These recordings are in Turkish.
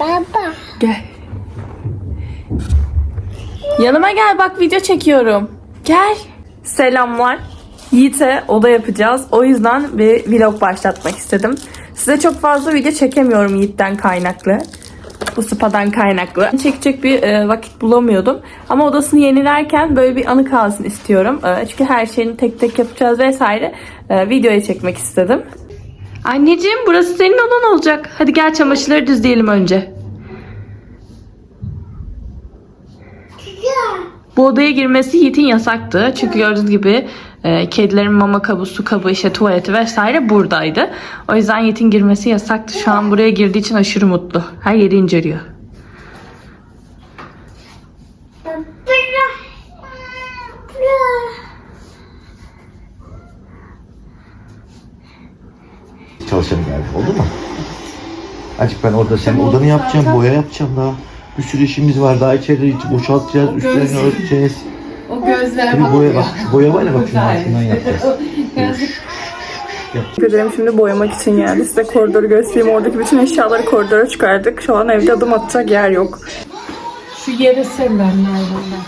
Baba. Gel. Yanıma gel bak video çekiyorum. Gel. Selamlar. Yiğit'e oda yapacağız. O yüzden bir vlog başlatmak istedim. Size çok fazla video çekemiyorum Yiğit'ten kaynaklı. Bu spadan kaynaklı. Çekecek bir e, vakit bulamıyordum. Ama odasını yenilerken böyle bir anı kalsın istiyorum. E, çünkü her şeyini tek tek yapacağız vesaire. E, videoya çekmek istedim. Anneciğim burası senin odan olacak. Hadi gel çamaşırları düzleyelim önce. Bu odaya girmesi Yiğit'in yasaktı. Çünkü gördüğünüz gibi e, kedilerin mama kabı, su kabı, işte tuvaleti vesaire buradaydı. O yüzden Yiğit'in girmesi yasaktı. Şu an buraya girdiği için aşırı mutlu. Her yeri inceliyor. Çalışalım geldi. Oldu mu? Açık ben orada senin odanı yapacağım, boya yapacağım daha. Bir sürü işimiz var daha içeri boşaltacağız, üstlerini örteceğiz. O gözler Bir boya bak, şu boya var ya bak şunun altından yapacağız. Teşekkür ederim. Şimdi boyamak için geldi. Size koridoru göstereyim. Oradaki bütün eşyaları koridora çıkardık. Şu an evde adım atacak yer yok. Şu yere sen ben nereden?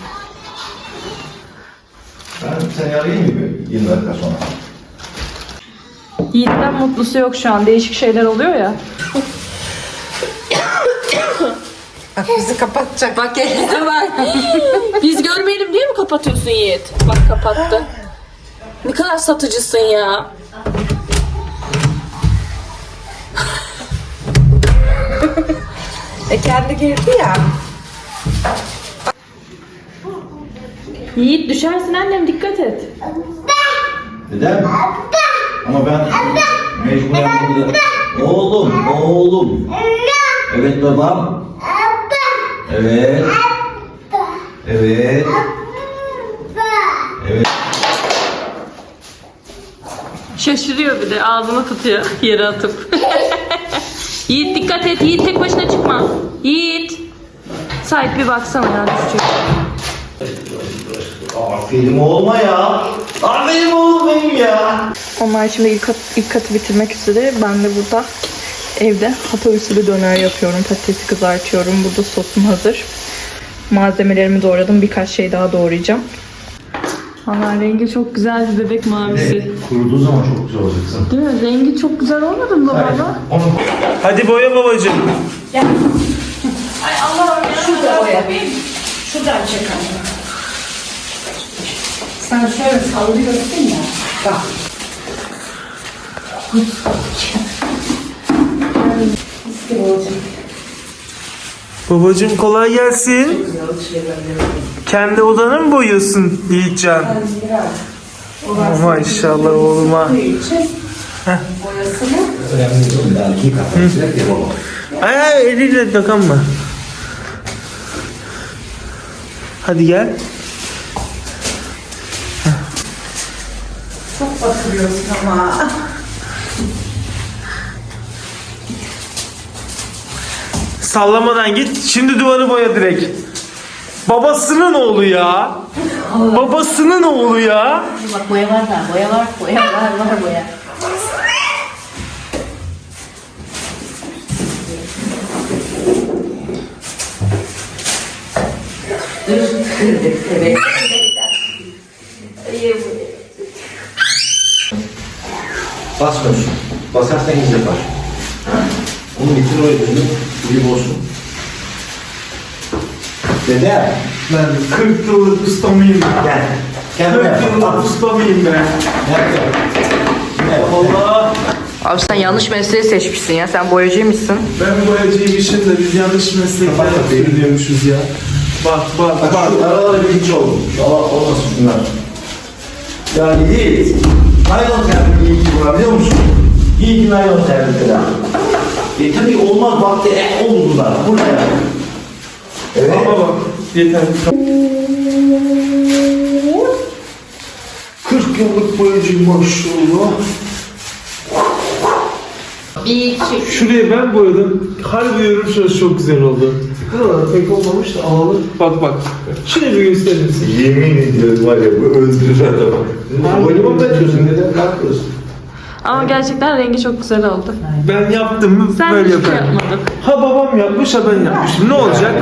Ben seni arayayım mı 20 dakika sonra? Yiğit'ten mutlusu yok şu an. Değişik şeyler oluyor ya. Bak bizi kapatacak. Bak elinize bak. Biz görmeyelim diye mi kapatıyorsun Yiğit? Bak kapattı. Ne kadar satıcısın ya. E kendi girdi ya. Yiğit düşersin annem dikkat et. Neden? Ama ben mecburen burada. Oğlum, oğlum. Evet babam. Evet. Evet. Evet. Şaşırıyor bir de ağzını tutuyor yere atıp. Yiğit dikkat et Yiğit tek başına çıkma. Yiğit. Sahip bir baksana ya düşecek. Aferin oğluma ya. Aferin oğlum benim ya. Onlar şimdi ilk, kat, ilk katı bitirmek üzere. Ben de burada evde hata usulü döner yapıyorum. Patatesi kızartıyorum. Burada sosum hazır. Malzemelerimi doğradım. Birkaç şey daha doğrayacağım. Valla rengi çok güzel bir bebek mavisi. Kuruduğu zaman çok güzel olacaksın. Değil mi? Rengi çok güzel olmadı mı baba? Onu Hadi boya babacığım. Şuradan çek anne. Sen şöyle sallıyorsun ya. Bak. Babacığım kolay gelsin. Kendi odanı mı boyuyorsun Yiğitcan? Oh, maşallah oğluma. Ay ay eliyle dokunma. Hadi gel. çok batırıyorsun ama. Sallamadan git. Şimdi duvarı boya direkt. Babasının oğlu ya. Babasının oğlu ya. Bak boya var da boya var boya var var boya. Evet. basmıyorsun. Basarsan iz yapar. Onu bitir o yüzünü. Bir bozsun. Dede. Ben 40 yıllık usta mıyım? Gel. Gel buraya. 40 yıllık usta mıyım ben? Gel buraya. Gel. Allah. Abi sen yanlış mesleği seçmişsin ya. Sen boyacıymışsın. Ben boyacıymışım da biz yanlış meslekler yapıyormuşuz ya. Bak bak Bak bak. şu aralara bir hiç oldu. Allah olmasın şunlar. Ya Yiğit. Naylon terlik iyi ki buna biliyor musun? İyi ki naylon terlik ya. E tabii olmaz vakti eh oldu bunlar. Bu ne ya? Evet. Ama bak yeter. 40 yıllık boyacıyım maşallah. Bir iki. Şurayı ben boyadım. Harbi yorum şurası çok güzel oldu. Buralar pek olmamış da havalı. Bak bak. Şurayı bir gösterir misin? Yemin ediyorum var ya bu öldürür adamı. Boynuma mı atıyorsun? Neden kalkıyorsun? Ama gerçekten rengi çok güzel oldu. Ben yaptım mı Sen böyle şey yaparım. yapmadın. Ha babam yapmış ha ben yapmışım. Ne olacak?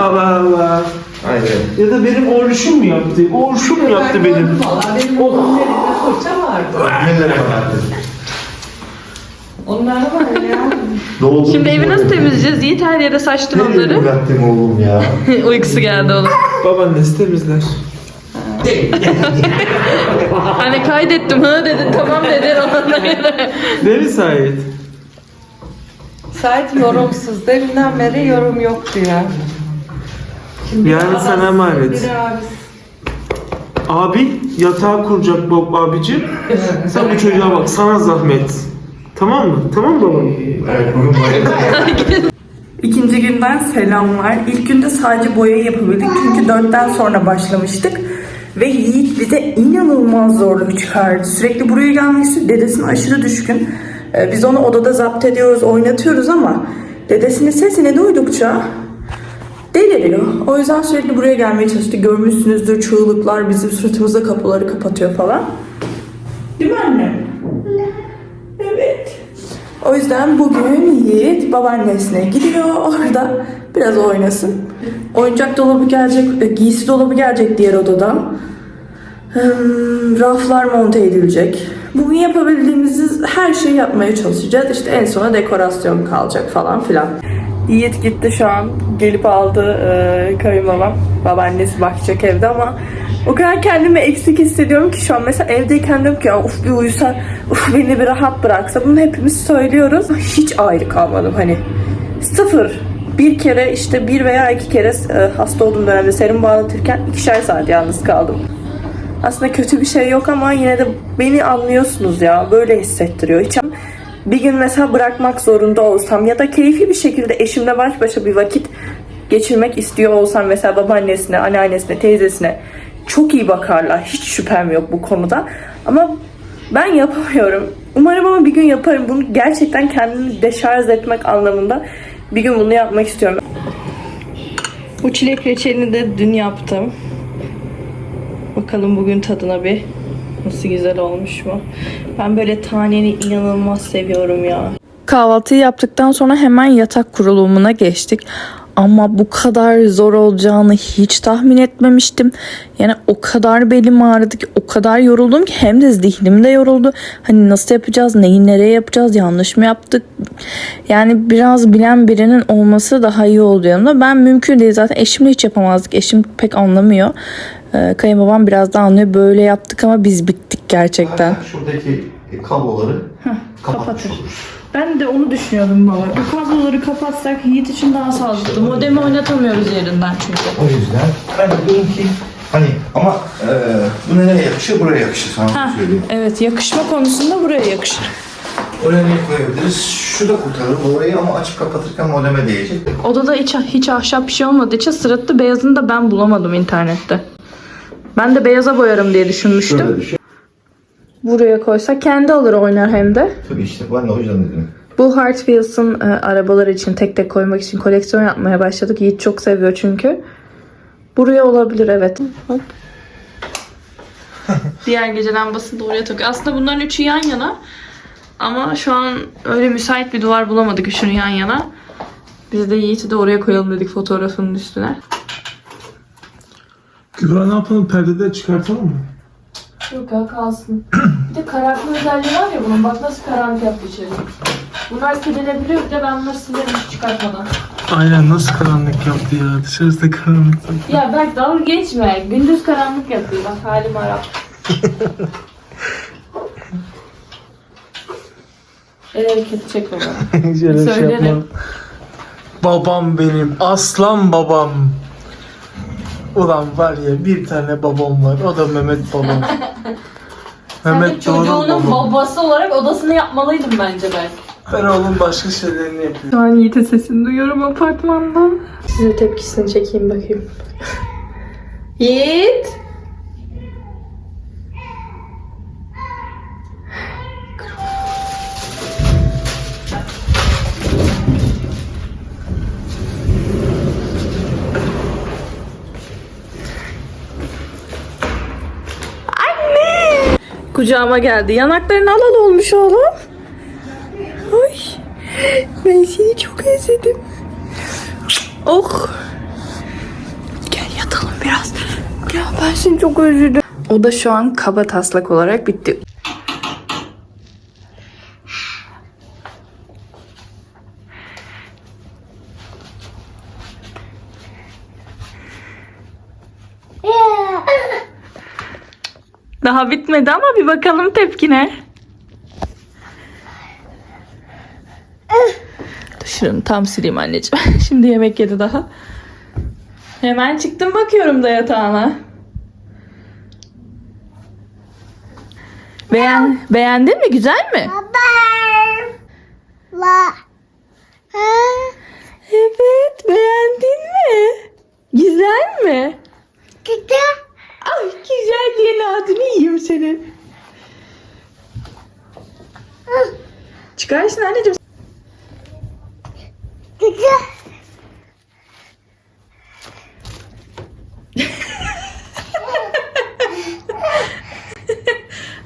Allah Allah. Aynen. Ya da benim oğluşum mu yaptı? Oğluşum mu yaptı benim? Valla benim oğlumun elinde fırça vardı. Nelere vardı? Onlar var ya. Şimdi evi nasıl temizleyeceğiz? Yiğit her yere saçtı Nereye onları. bıraktım oğlum ya? Uykusu geldi oğlum. Babaannesi temizler. Hani kaydettim ha dedi tamam dedi ondan yere. Değil mi Sait? Sait yorumsuz. Deminden beri yorum yok diyor. Yani sana emanet. Biri abi. Abi yatağı kuracak Bob abicim. Sen bu çocuğa bak sana zahmet. Tamam mı? Tamam mı babam? İkinci günden selamlar. İlk günde sadece boyayı yapabildik çünkü dörtten sonra başlamıştık. Ve Yiğit bize inanılmaz zorluk çıkardı. Sürekli buraya gelmek istiyor. Dedesine aşırı düşkün. Ee, Biz onu odada zapt ediyoruz, oynatıyoruz ama dedesinin sesini duydukça deliriyor. O yüzden sürekli buraya gelmeye çalıştı. Görmüşsünüzdür çığlıklar bizim suratımıza kapıları kapatıyor falan. Değil mi anne? Evet. O yüzden bugün Yiğit babaannesine gidiyor orada biraz oynasın. Oyuncak dolabı gelecek, e, giysi dolabı gelecek diğer odada. Hmm, raflar monte edilecek. Bugün yapabildiğimiz her şeyi yapmaya çalışacağız. İşte en sona dekorasyon kalacak falan filan. Yiğit gitti şu an. Gelip aldı e, kayınbabam. Babaannesi bakacak evde ama o kadar kendimi eksik hissediyorum ki şu an. Mesela evdeyken diyorum ki uf bir uyusa, uf beni bir rahat bıraksa. Bunu hepimiz söylüyoruz. Hiç ayrı kalmadım hani. Sıfır. Bir kere işte bir veya iki kere e, hasta olduğum dönemde serum bağlatırken ikişer saat yalnız kaldım. Aslında kötü bir şey yok ama yine de beni anlıyorsunuz ya. Böyle hissettiriyor. Hiç bir gün mesela bırakmak zorunda olsam ya da keyifli bir şekilde eşimle baş başa bir vakit geçirmek istiyor olsam mesela babaannesine, anneannesine, teyzesine çok iyi bakarlar. Hiç şüphem yok bu konuda. Ama ben yapamıyorum. Umarım ama bir gün yaparım. Bunu gerçekten kendimi deşarj etmek anlamında bir gün bunu yapmak istiyorum. Bu çilek reçelini de dün yaptım. Bakalım bugün tadına bir nasıl güzel olmuş mu? Ben böyle taneni inanılmaz seviyorum ya. Kahvaltıyı yaptıktan sonra hemen yatak kurulumuna geçtik. Ama bu kadar zor olacağını hiç tahmin etmemiştim. Yani o kadar belim ağrıdı ki o kadar yoruldum ki hem de zihnim de yoruldu. Hani nasıl yapacağız, neyi nereye yapacağız, yanlış mı yaptık? Yani biraz bilen birinin olması daha iyi oldu yanımda. Ben mümkün değil zaten eşimle hiç yapamazdık. Eşim pek anlamıyor. Ee, kayınbabam biraz daha anlıyor. Böyle yaptık ama biz bittik gerçekten. Şuradaki kabloları kapatmış kapatır. oluruz. Ben de onu düşünüyordum baba. Bu kabloları kapatsak Yiğit için daha sağlıklı. Modemi oynatamıyoruz yerinden çünkü. O yüzden ben de diyorum ki hani ama e, bu nereye yakışır buraya yakışır sana söyleyeyim. Evet yakışma konusunda buraya yakışır. Oraya ne koyabiliriz? Şu da kurtarır orayı ama açıp kapatırken modeme değecek. Odada hiç, hiç ahşap bir şey olmadığı için sırıttı. Beyazını da ben bulamadım internette. Ben de beyaza boyarım diye düşünmüştüm. Şöyle düşün. Buraya koysak kendi alır oynar hem de. Tabii işte ben de o yüzden dedim. Bu Hot Wheels'ın e, arabalar için tek tek koymak için koleksiyon yapmaya başladık. Yiğit çok seviyor çünkü. Buraya olabilir evet. Diğer gece lambasını da oraya takıyor. Aslında bunların üçü yan yana. Ama şu an öyle müsait bir duvar bulamadık üçünü yan yana. Biz de Yiğit'i de oraya koyalım dedik fotoğrafının üstüne. Kübra ne yapalım perdede çıkartalım mı? Yok ya kalsın. Bir de karartma özelliği var ya bunun. Bak nasıl karanlık yaptı içeri. Bunlar silinebiliyor. Bir de ben bunları silerim hiç çıkartmadan. Aynen nasıl karanlık yaptı ya. Dışarısı karanlık. Ya Berk dalga geçme. Gündüz karanlık yapıyor. Bak halim harap. El hareketi çek baba. Şöyle şey Söylerim. Babam benim. Aslan babam. Ulan var ya bir tane babam var. O da Mehmet babam. Mehmet doğru çocuğunun babam. babası olarak odasını yapmalıydım bence ben. Ben oğlum başka şeylerini yapıyorum. Şu an Yiğit'in sesini duyuyorum apartmandan. Size tepkisini çekeyim bakayım. Yiğit! Kucağıma geldi. Yanakların alal olmuş oğlum. Ay. Ben seni çok özledim. Oh. Gel yatalım biraz. Ya ben seni çok özledim. O da şu an kaba taslak olarak bitti. Daha bitmedi ama bir bakalım tepkine. Dur şunu tam sileyim anneciğim. Şimdi yemek yedi daha. Hemen çıktım bakıyorum da yatağına. Beğen, beğendin mi? Güzel mi? Evet, beğendin mi? Güzel mi? Ay güzel diye adını yiyeyim senin. Çıkarsın anneciğim.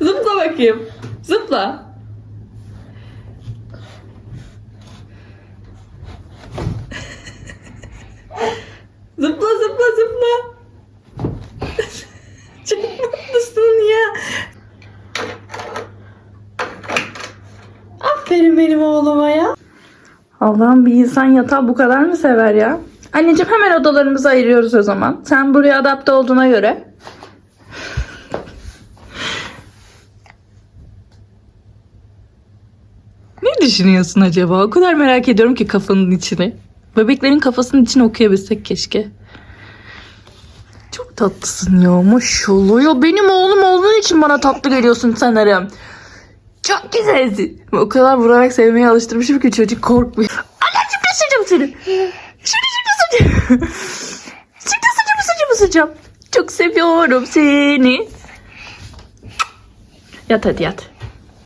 Zıpla bakayım. Zıpla zıpla. Çok mutlusun ya. Aferin benim oğluma ya. Allah'ım bir insan yatağı bu kadar mı sever ya? Anneciğim hemen odalarımızı ayırıyoruz o zaman. Sen buraya adapte olduğuna göre. Ne düşünüyorsun acaba? O kadar merak ediyorum ki kafanın içini. Bebeklerin kafasının içini okuyabilsek keşke. Çok tatlısın ya maşallah. Ya benim oğlum olduğun için bana tatlı geliyorsun sanırım. Çok güzelsin. O kadar vurarak sevmeye alıştırmışım ki çocuk korkmuyor. Anneciğim ne sıcağım seni. Şimdi şimdi sıcağım. Şimdi sıcağım sıcağım sıcağım. Çok seviyorum seni. Yat hadi yat.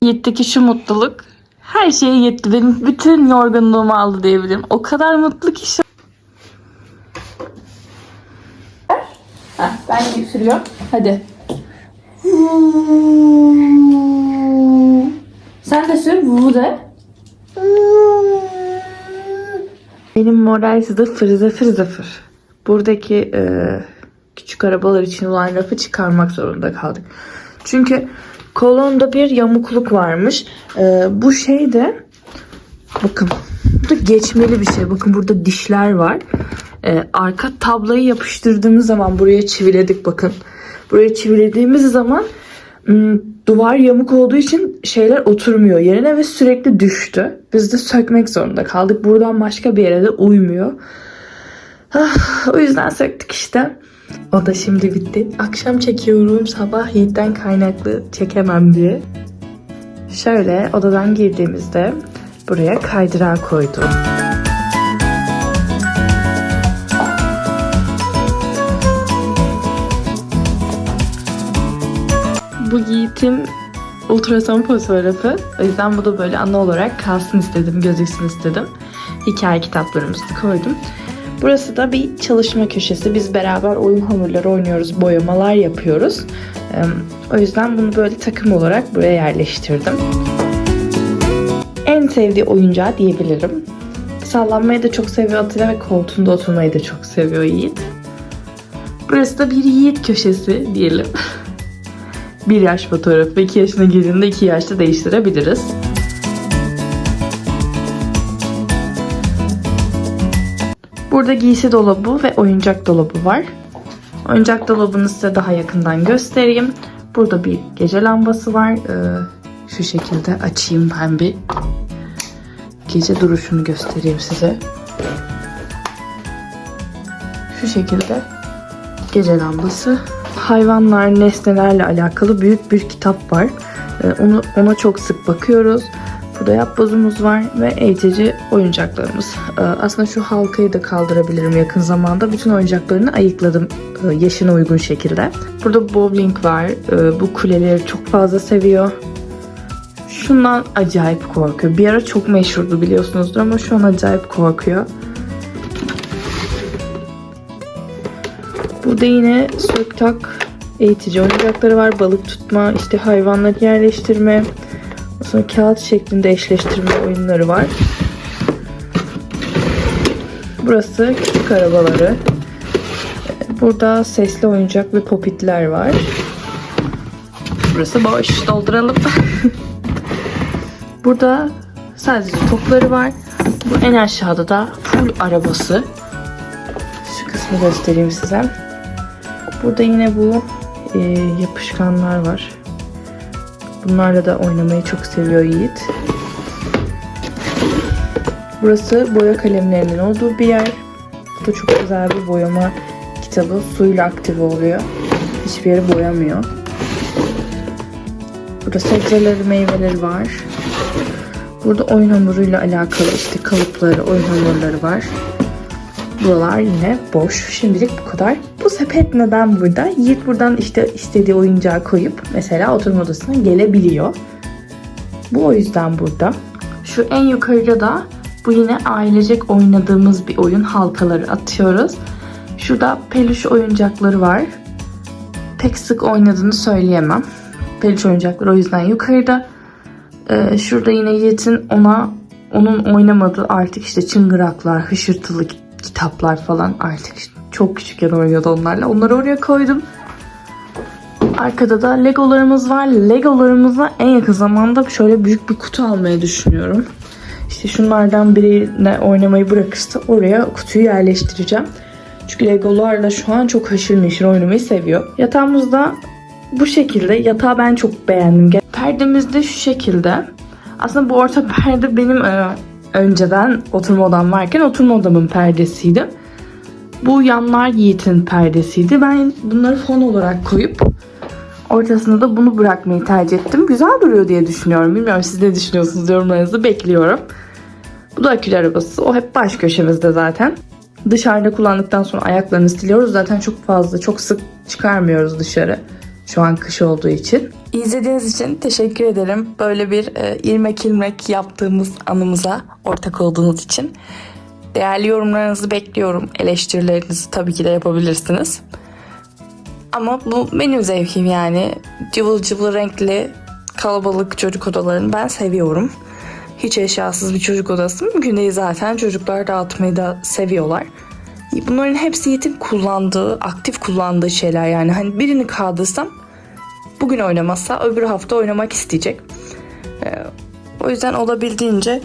Yiğit'teki şu mutluluk her şeye yetti. Benim bütün yorgunluğumu aldı diyebilirim. O kadar mutlu ki şu Heh, ben sürüyorum. Hadi. Sen de sür bu de. Benim moral sıfır sıfır sıfır. Buradaki e, küçük arabalar için olan rafı çıkarmak zorunda kaldık. Çünkü kolonda bir yamukluk varmış. E, bu şey de bakın bu da geçmeli bir şey. Bakın burada dişler var. E, arka tablayı yapıştırdığımız zaman buraya çiviledik bakın. Buraya çivilediğimiz zaman duvar yamuk olduğu için şeyler oturmuyor yerine ve sürekli düştü. Biz de sökmek zorunda kaldık. Buradan başka bir yere de uymuyor. Ah, o yüzden söktük işte. O da şimdi bitti. Akşam çekiyorum. Sabah Yiğit'ten kaynaklı çekemem diye. Şöyle odadan girdiğimizde buraya kaydırağı koydum. Yiğit'in ultrason fotoğrafı. O yüzden bu da böyle ana olarak kalsın istedim, gözüksün istedim. Hikaye kitaplarımızı koydum. Burası da bir çalışma köşesi. Biz beraber oyun hamurları oynuyoruz, boyamalar yapıyoruz. O yüzden bunu böyle takım olarak buraya yerleştirdim. En sevdiği oyuncağı diyebilirim. Sallanmayı da çok seviyor Atilla ve koltuğunda oturmayı da çok seviyor Yiğit. Burası da bir Yiğit köşesi diyelim. bir yaş fotoğrafı. 2 yaşına girdiğinde 2 yaşta değiştirebiliriz. Burada giysi dolabı ve oyuncak dolabı var. Oyuncak dolabını size daha yakından göstereyim. Burada bir gece lambası var. Ee, şu şekilde açayım ben bir. Gece duruşunu göstereyim size. Şu şekilde gece lambası. Hayvanlar, nesnelerle alakalı büyük bir kitap var. Ee, onu ona çok sık bakıyoruz. Burada yapbozumuz var ve eğitici oyuncaklarımız. Ee, aslında şu halkayı da kaldırabilirim yakın zamanda. Bütün oyuncaklarını ayıkladım e, yaşına uygun şekilde. Burada bowling var. Ee, bu kuleleri çok fazla seviyor. Şundan acayip korkuyor. Bir ara çok meşhurdu biliyorsunuzdur ama şu an acayip korkuyor. Burada yine sök tak eğitici oyuncakları var. Balık tutma, işte hayvanları yerleştirme, sonra kağıt şeklinde eşleştirme oyunları var. Burası küçük arabaları. Burada sesli oyuncak ve popitler var. Burası boş. Dolduralım. Burada sadece topları var. Bu en aşağıda da full arabası. Şu kısmı göstereyim size. Burada yine bu e, yapışkanlar var. Bunlarla da oynamayı çok seviyor Yiğit. Burası boya kalemlerinin olduğu bir yer. Bu da çok güzel bir boyama kitabı. Suyla aktive oluyor. Hiçbir yeri boyamıyor. Burada sebzeleri, meyveleri var. Burada oyun hamuruyla alakalı işte kalıpları, oyun hamurları var. Buralar yine boş. Şimdilik bu kadar. Bu sepet neden burada? Yiğit buradan işte istediği oyuncağı koyup mesela oturma odasına gelebiliyor. Bu o yüzden burada. Şu en yukarıda da bu yine ailecek oynadığımız bir oyun. Halkaları atıyoruz. Şurada peluş oyuncakları var. Pek sık oynadığını söyleyemem. Peluş oyuncakları o yüzden yukarıda. Ee, şurada yine Yiğit'in ona onun oynamadığı artık işte çıngıraklar, hışırtılı kitaplar falan artık çok küçükken oynuyordu onlarla. Onları oraya koydum. Arkada da Legolarımız var. Legolarımıza en yakın zamanda şöyle büyük bir kutu almayı düşünüyorum. İşte şunlardan birine oynamayı bırakırsa oraya kutuyu yerleştireceğim. Çünkü Legolarla şu an çok haşır neşir oynamayı seviyor. Yatağımızda bu şekilde. Yatağı ben çok beğendim. Perdemiz de şu şekilde. Aslında bu orta perde benim e, önceden oturma odam varken oturma odamın perdesiydi. Bu yanlar Yiğit'in perdesiydi. Ben bunları fon olarak koyup ortasında da bunu bırakmayı tercih ettim. Güzel duruyor diye düşünüyorum. Bilmiyorum siz ne düşünüyorsunuz yorumlarınızı bekliyorum. Bu da akülü arabası. O hep baş köşemizde zaten. Dışarıda kullandıktan sonra ayaklarını siliyoruz. Zaten çok fazla, çok sık çıkarmıyoruz dışarı. Şu an kış olduğu için. İzlediğiniz için teşekkür ederim. Böyle bir e, ilmek ilmek yaptığımız anımıza ortak olduğunuz için. Değerli yorumlarınızı bekliyorum. Eleştirilerinizi tabii ki de yapabilirsiniz. Ama bu benim zevkim yani. Cıvıl cıvıl renkli kalabalık çocuk odalarını ben seviyorum. Hiç eşyasız bir çocuk odası mümkün değil zaten. Çocuklar dağıtmayı da seviyorlar. Bunların hepsi Yiğit'in kullandığı, aktif kullandığı şeyler yani. Hani birini kaldırsam bugün oynamazsa öbür hafta oynamak isteyecek. Ee, o yüzden olabildiğince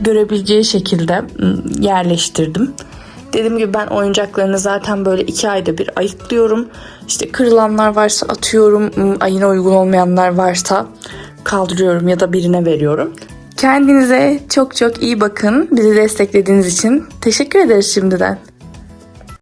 görebileceği şekilde ım, yerleştirdim. Dediğim gibi ben oyuncaklarını zaten böyle iki ayda bir ayıklıyorum. İşte kırılanlar varsa atıyorum, ım, ayına uygun olmayanlar varsa kaldırıyorum ya da birine veriyorum. Kendinize çok çok iyi bakın. Bizi desteklediğiniz için teşekkür ederiz şimdiden.